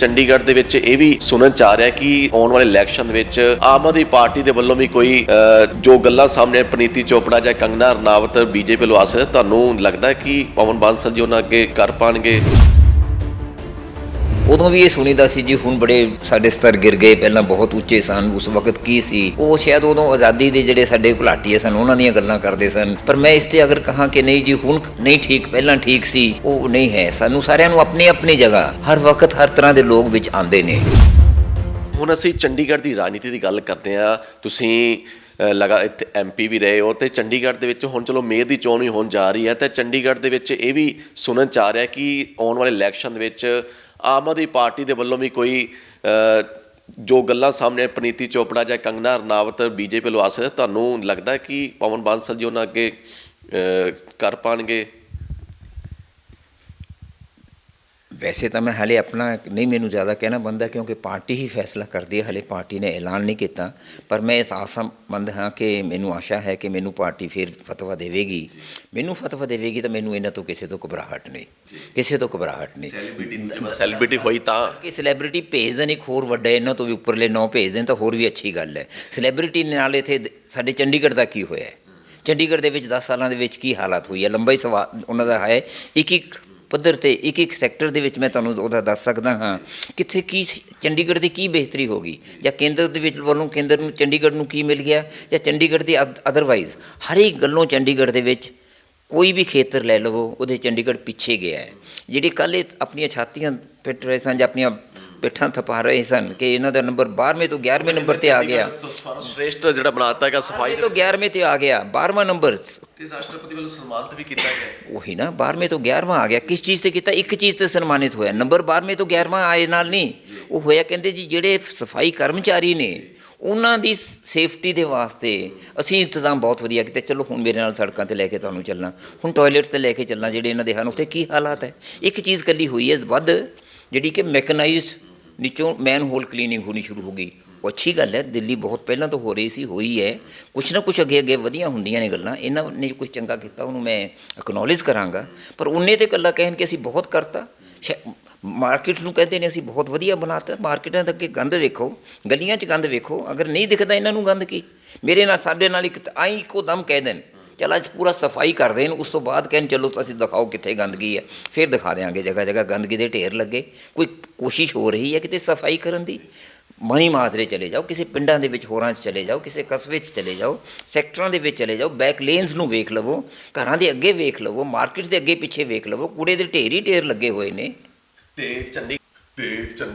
ਚੰਡੀਗੜ੍ਹ ਦੇ ਵਿੱਚ ਇਹ ਵੀ ਸੁਣਨ ਚ ਆ ਰਿਹਾ ਕਿ ਆਉਣ ਵਾਲੇ ਇਲੈਕਸ਼ਨ ਵਿੱਚ ਆਮ ਆਦਮੀ ਪਾਰਟੀ ਦੇ ਵੱਲੋਂ ਵੀ ਕੋਈ ਅ, ਜੋ ਗੱਲਾਂ ਸਾਹਮਣੇ ਪ੍ਰੀਤੀ ਚੋਪੜਾ ਜਾਂ ਕੰਗਨਾ ਰਣਾਵਤ ਬੀਜੇਪੀ ਵੱਲੋਂ ਆ ਸਕਦਾ ਤੁਹਾਨੂੰ ਲੱਗਦਾ ਕਿ ਪਵਨ ਬਾਂਸਲ ਜੀ ਉਹਨਾਂ ਅੱਗੇ ਕਰ ਪਾਣਗੇ? ਉਦੋਂ ਵੀ ਇਹ ਸੁਣੀਦਾ ਸੀ ਜੀ, ਹੁਣ ਬੜੇ ਸਾਡੇ ਸਤਰ ਗਿਰ ਗਏ, ਪਹਿਲਾਂ ਬਹੁਤ ਉੱਚੇ ਸਨ, ਉਸ ਵਕਤ ਕੀ ਸੀ? ਉਹ ਸ਼ਾਇਦ ਉਦੋਂ ਆਜ਼ਾਦੀ ਦੇ ਜਿਹੜੇ ਸਾਡੇ ਘੁਲਾਟੀਏ ਸਨ, ਉਹਨਾਂ ਦੀਆਂ ਗੱਲਾਂ ਕਰਦੇ ਸਨ। ਪਰ ਮੈਂ ਇਸ ਤੇ ਅਗਰ ਕਹਾਂ ਕਿ ਨਹੀਂ ਜੀ, ਹੁਣ ਨਹੀਂ ਠੀਕ, ਪਹਿਲਾਂ ਠੀਕ ਸੀ, ਉਹ ਨਹੀਂ ਹੈ। ਸਾਨੂੰ ਸਾਰਿਆਂ ਨੂੰ ਆਪਣੀ ਆਪਣੀ ਜਗ੍ਹਾ, ਹਰ ਵਕਤ ਹਰ ਤਰ੍ਹਾਂ ਦੇ ਲੋਕ ਵਿੱਚ ਆਉਂਦੇ ਨੇ। ਹੁਣ ਅਸੀਂ ਚੰਡੀਗੜ੍ਹ ਦੀ ਰਾਜਨੀਤੀ ਦੀ ਗੱਲ ਕਰਦੇ ਆ ਤੁਸੀਂ ਲਗਾ, ਇੱਥੇ ਐਮਪੀ ਵੀ ਰਹੇ ਹੋ ਤੇ ਚੰਡੀਗੜ੍ਹ ਦੇ ਵਿੱਚ ਹੁਣ ਚਲੋ ਮੇਅਰ ਦੀ ਚੋਣ ਵੀ ਹੋਣ ਜਾ ਰਹੀ ਹੈ ਤੇ ਚੰਡੀਗੜ੍ਹ ਦੇ ਵਿੱਚ ਇਹ ਵੀ ਸੁਣਨ ਚ ਆ ਰਿਹਾ ਕਿ ਆਉਣ ਵਾਲੇ ਇਲੈਕਸ਼ਨ ਦੇ ਵਿੱਚ ਆਮ ਆਦਮੀ ਪਾਰਟੀ ਦੇ ਵੱਲੋਂ ਵੀ ਕੋਈ ਜੋ ਗੱਲਾਂ ਸਾਹਮਣੇ ਪ੍ਰੀਤੀ ਚੋਪੜਾ ਜਾਂ ਕੰਗਨਾ ਰਣਾਵਤ ਬੀਜੇਪੀ ਵੱਲੋਂ ਆ ਤੁਹਾਨੂੰ ਲੱਗਦਾ ਕਿ ਪਵਨ ਬਾਂਸਲ ਜੀ ਉਹਨਾਂ ਅੱਗੇ ਕਰ ਪਾਣਗੇ? ਵੈਸੇ ਤਾਂ ਮੈਂ ਹਲੇ ਆਪਣਾ ਨਹੀਂ ਮੈਨੂੰ ਜ਼ਿਆਦਾ ਕਹਿਣਾ ਬੰਦਾ ਕਿਉਂਕਿ ਪਾਰਟੀ ਹੀ ਫੈਸਲਾ ਕਰਦੀ ਹੈ ਹਲੇ ਪਾਰਟੀ ਨੇ ਐਲਾਨ ਨਹੀਂ ਕੀਤਾ ਪਰ ਮੈਂ ਇਸ ਆਸਾਮੰਦ ਹਾਂ ਕਿ ਮੈਨੂੰ ਆਸ਼ਾ ਹੈ ਕਿ ਮੈਨੂੰ ਪਾਰਟੀ ਫਿਰ ਫਤਵਾ ਦੇਵੇਗੀ ਮੈਨੂੰ ਫਤਵਾ ਦੇਵੇਗੀ ਤਾਂ ਮੈਨੂੰ ਇਹਨਾਂ ਤੋਂ ਕਿਸੇ ਤੋਂ ਘਬਰਾਹਟ ਨਹੀਂ ਕਿਸੇ ਤੋਂ ਘਬਰਾਹਟ ਨਹੀਂ ਸੈਲੀਬ੍ਰਿਟੀ ਹੋਈ ਤਾਂ ਕਿ ਸੈਲੀਬ੍ਰਿਟੀ ਭੇਜ ਦੇਣ ਇੱਕ ਹੋਰ ਵੱਡਾ ਇਹਨਾਂ ਤੋਂ ਵੀ ਉੱਪਰਲੇ ਨੌ ਭੇਜ ਦੇਣ ਤਾਂ ਹੋਰ ਵੀ ਅੱਛੀ ਗੱਲ ਹੈ ਸੈਲੀਬ੍ਰਿਟੀ ਨਾਲ ਇੱਥੇ ਸਾਡੇ ਚੰਡੀਗੜ੍ਹ ਦਾ ਕੀ ਹੋਇਆ? ਚੰਡੀਗੜ੍ਹ ਦੇ ਵਿੱਚ 10 ਸਾਲਾਂ ਦੇ ਵਿੱਚ ਕੀ ਹਾਲਾਤ ਹੋਈ ਹੈ ਲੰਬਾ ਹੀ ਸਵਾਲ ਉਹਨਾਂ ਦਾ ਹੈ ਇੱਕ ਇੱਕ ਪੱਧਰ ਤੇ ਇੱਕ ਇੱਕ ਸੈਕਟਰ ਦੇ ਵਿੱਚ ਮੈਂ ਤੁਹਾਨੂੰ ਉਹਦਾ ਦੱਸ ਸਕਦਾ ਹਾਂ ਕਿੱਥੇ ਕੀ ਚੰਡੀਗੜ੍ਹ ਦੀ ਕੀ ਬਿਹਤਰੀ ਹੋ ਗਈ ਜਾਂ ਕੇਂਦਰ ਦੇ ਵਿੱਚ ਵੱਲੋਂ ਕੇਂਦਰ ਨੂੰ, ਚੰਡੀਗੜ੍ਹ ਨੂੰ ਕੀ ਮਿਲ ਗਿਆ ਜਾਂ ਚੰਡੀਗੜ੍ਹ ਦੀ ਅਦਰਵਾਈਜ਼ ਹਰ ਇੱਕ ਗੱਲੋਂ ਚੰਡੀਗੜ੍ਹ ਦੇ ਵਿੱਚ ਕੋਈ ਵੀ ਖੇਤਰ ਲੈ ਲਵੋ, ਉਹਦੇ ਚੰਡੀਗੜ੍ਹ ਪਿੱਛੇ ਗਿਆ ਹੈ। ਜਿਹੜੇ ਕੱਲ੍ਹ ਆਪਣੀਆਂ ਛਾਤੀਆਂ ਪਿੱਟ ਰਹੇ ਸਨ ਜਾਂ ਆਪਣੀਆਂ ਪਿੱਠਾਂ ਥਪਾ ਰਹੇ ਸਨ ਕਿ ਇਹਨਾਂ ਦਾ ਨੰਬਰ 12ਵੇਂ ਤੋਂ 11ਵੇਂ ਨੰਬਰ ਤੇ ਆ ਗਿਆ। ਸ੍ਰੇਸ਼ਟ ਜਿਹੜਾ ਬਣਾਤਾ ਹੈਗਾ ਸਫ਼ਾਈ ਤੋਂ 11ਵੇਂ ਤੇ ਆ ਗਿਆ 12ਵਾਂ ਨੰਬਰ। ਤੇ ਰਾਸ਼ਟਰਪਤੀ ਵੱਲੋਂ ਸਨਮਾਨਿਤ ਵੀ ਕੀਤਾ ਗਿਆ। ਉਹੀ ਨਾ 12ਵੇਂ ਤੋਂ 11ਵਾਂ ਆ ਗਿਆ। ਕਿਸ ਚੀਜ਼ ਤੇ ਕੀਤਾ? ਇੱਕ ਚੀਜ਼ ਤੇ ਸਨਮਾਨਿਤ ਹੋਇਆ। ਨੰਬਰ 12ਵੇਂ ਤੋਂ 11ਵਾਂ ਆਏ ਨਾਲ ਨਹੀਂ ਉਹ ਹੋਇਆ ਕਹਿੰਦੇ ਜੀ ਜਿਹੜੇ ਸਫ਼ਾਈ ਕਰਮਚਾਰੀ ਨੇ ਉਹਨਾਂ ਦੀ ਸੇਫਟੀ ਦੇ ਵਾਸਤੇ ਅਸੀਂ ਇੰਤਜ਼ਾਮ ਬਹੁਤ ਵਧੀਆ ਕੀਤੇ। ਚਲੋ ਹੁਣ ਮੇਰੇ ਨਾਲ ਸੜਕਾਂ ਤੇ ਲੈ ਕੇ ਤੁਹਾਨੂੰ ਚੱਲਣਾ। ਹੁਣ ਟਾਇਲਟਸ ਤੇ ਲੈ ਕੇ ਚੱਲਣਾ ਜਿਹੜੇ ਇਹਨਾਂ ਦੇ ਹਨ ਉੱਥੇ ਕੀ ਹਾਲਾਤ ਹੈ? ਇੱਕ ਚੀਜ਼ ਕੱਲੀ ਹੋਈ ਹੈ ਵੱਧ ਜਿਹੜੀ ਕਿ ਮੈਕਨਾਈਜ਼ਡ ਨੀਚੋਂ ਮੈਨ ਹੋਲ ਕਲੀਨਿੰਗ ਹੋਣੀ ਸ਼ੁਰੂ ਹੋ ਗਈ। ਉਹ ਅੱਛੀ ਗੱਲ ਹੈ, ਦਿੱਲੀ ਬਹੁਤ ਪਹਿਲਾਂ ਤੋਂ ਹੋ ਰਹੀ ਸੀ, ਹੋਈ ਹੈ। ਕੁਛ ਨਾ ਕੁਛ ਅੱਗੇ ਅੱਗੇ ਵਧੀਆਂ ਹੁੰਦੀਆਂ ਨੇ ਗੱਲਾਂ। ਇਹਨਾਂ ਨੇ ਕੁਝ ਚੰਗਾ ਕੀਤਾ, ਉਹਨੂੰ ਮੈਂ ਐਕਨੋਲੇਜ ਕਰਾਂਗਾ। ਪਰ ਉਹਨੇ ਤੇ ਇਕੱਲਾ ਕਹਿਣ ਕਿ ਅਸੀਂ ਬਹੁਤ ਕਰਤਾ। ਮਾਰਕੀਟ ਨੂੰ ਕਹਿੰਦੇ ਨੇ ਅਸੀਂ ਬਹੁਤ ਵਧੀਆ ਬਣਾਤਾ। ਮਾਰਕੀਟਾਂ ਦੇ ਅੱਗੇ ਗੰਦ ਵੇਖੋ ਗਲੀਆਂ 'ਚ ਗੰਦ ਵੇਖੋ। ਅਗਰ ਨਹੀਂ ਦਿਖਦਾ ਇਹਨਾਂ ਨੂੰ ਗੰਦ ਕੀ? ਮੇਰੇ ਨਾਲ, ਸਾਡੇ ਨਾਲ ਇੱਕ ਆਈ ਇੱਕੋ ਦਮ ਕਹਿ ਦੇਣ। ਚਲ ਅੱਜ ਪੂਰਾ ਸਫ਼ਾਈ ਕਰ ਦੇਣ ਉਸ ਤੋਂ ਬਾਅਦ ਕਹਿਣ ਚਲੋ ਤੁਸੀਂ ਦਿਖਾਓ ਕਿੱਥੇ ਗੰਦਗੀ ਹੈ। ਫਿਰ ਦਿਖਾ ਦੇਵਾਂਗੇ ਜਗ੍ਹਾ ਜਗ੍ਹਾ ਗੰਦਗੀ ਦੇ ਢੇਰ ਲੱਗੇ। ਕੋਈ ਕੋਸ਼ਿਸ਼ ਹੋ ਰਹੀ ਹੈ ਕਿਤੇ ਸਫ਼ਾਈ ਕਰਨ ਦੀ? ਮਨੀ ਮਾਜਰੇ ਚਲੇ ਜਾਓ, ਕਿਸੇ ਪਿੰਡਾਂ ਦੇ ਵਿੱਚ ਹੋਰਾਂ 'ਚ ਚਲੇ ਜਾਓ, ਕਿਸੇ ਕਸਬੇ 'ਚ ਚਲੇ ਜਾਓ, ਸੈਕਟਰਾਂ ਦੇ ਵਿੱਚ ਚਲੇ ਜਾਓ, ਬੈਕ ਲੇਨਸ ਨੂੰ ਵੇਖ ਲਵੋ, ਘਰਾਂ ਦੇ ਅੱਗੇ ਵੇਖ ਲਵੋ ਮਾਰਕੀਟ ਦੇ ਅੱਗੇ ਪਿੱਛੇ ਵੇਖ ਲਵੋ, ਕੂੜੇ ਦੇ ਢੇਰ ਹੀ ਢੇਰ ਲੱਗੇ ਹੋਏ ਨੇ। ਤੇ ਚੰਡੀ ਤੇ ਚੰਡੀ